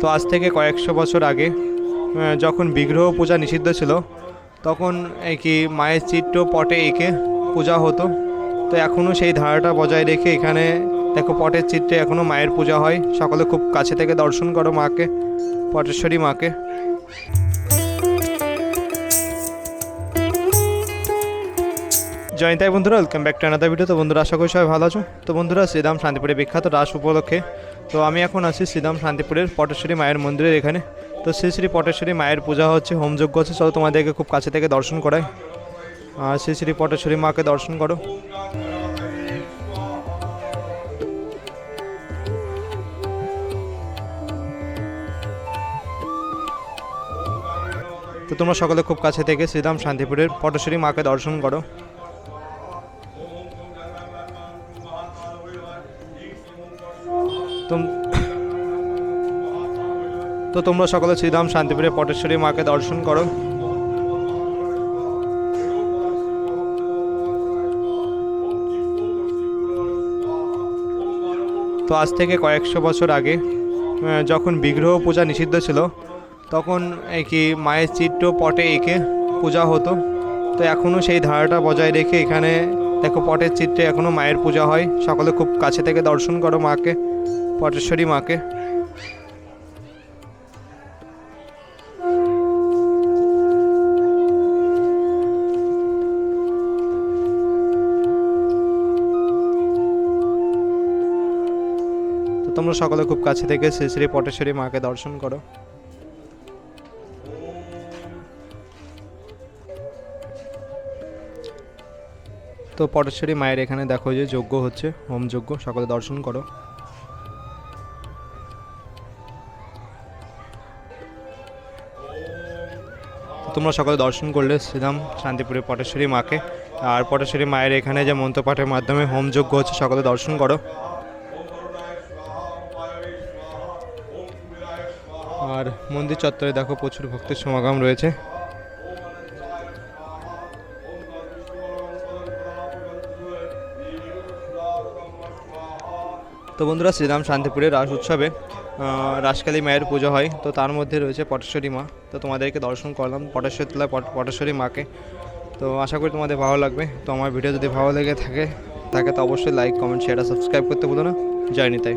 তো আজ থেকে কয়েকশো বছর আগে যখন বিগ্রহ পূজা নিষিদ্ধ ছিল, তখন কি মায়ের চিত্র পটে এঁকে পূজা হতো। তো এখনও সেই ধারাটা বজায় রেখে এখানে, দেখো পটের চিত্রে এখনও মায়ের পূজা হয়। সকলে খুব কাছে থেকে দর্শন করো মাকে, পটেশ্বরী মাকে। জয়ন্তাই বন্ধুরা welcome back to another video তো বন্ধুরা, আশা করি সবাই ভালো আছো। তো বন্ধুরা, শ্রীরাম শান্তিপুরে বিখ্যাত রাস উপলক্ষে তো আমি এখন আছি শ্রীরাম শান্তিপুরের পটেশ্বরী মায়ের মন্দিরের এখানে। তো শ্রী শ্রী পটেশ্বরী মায়ের পূজা হচ্ছে হোমযজ্ঞ হচ্ছে চলো তোমাদেরকে খুব কাছে থেকে দর্শন করায় আর শ্রী শ্রী পটেশ্বরী মাকে দর্শন করো। তো তোমরা সকলে খুব কাছে থেকে শ্রীরাম শান্তিপুরের পটেশ্বরী মাকে দর্শন করো। তো তোমরা সকলে শ্রীরাম শান্তিপুরে পটেশ্বরী মাকে দর্শন করো। তো আজ থেকে কয়েকশো বছর আগে যখন বিগ্রহ পূজা নিষিদ্ধ ছিল, তখন কি মায়ের চিত্র পটে এঁকে পূজা হতো। তো এখনও সেই ধারাটা বজায় রেখে এখানে দেখো পটের চিত্রে এখনও মায়ের পূজা হয়। সকলে খুব কাছে থেকে দর্শন করো মাকে। পটেশ্বরী মাকে। তোমরা সকলে খুব কাছে থেকে শ্রী শ্রী পটেশ্বরী মাকে দর্শন করো। তো পটেশ্বরী মায়ের এখানে দেখো যে যজ্ঞ হচ্ছে, হোম যজ্ঞ, সকলে দর্শন করো। তোমরা সকলে দর্শন করলে শ্রীরাম শান্তিপুরের পটেশ্বরী মাকে। আর পটেশ্বরী মায়ের এখানে যে মন্ত্রপাঠের মাধ্যমে হোম যজ্ঞ হচ্ছে, সকলে দর্শন করো। আর মন্দির চত্বরে দেখো প্রচুর ভক্তের সমাগম রয়েছে। তো বন্ধুরা শ্রীরাম শান্তিপুরের রাস উৎসবে রাসকালী মায়ের পুজো হয়। তো তার মধ্যে রয়েছে পটেশ্বরী মা। তো তোমাদেরকে দর্শন করলাম পটেশ্বরী তোলা পটেশ্বরী মাকে। তো আশা করি তোমাদের ভালো লাগবে। তো আমার ভিডিও যদি ভালো লেগে থাকে থাকে তো অবশ্যই লাইক কমেন্ট শেয়ার আর সাবস্ক্রাইব করতে ভুলো না। জয় নিতাই।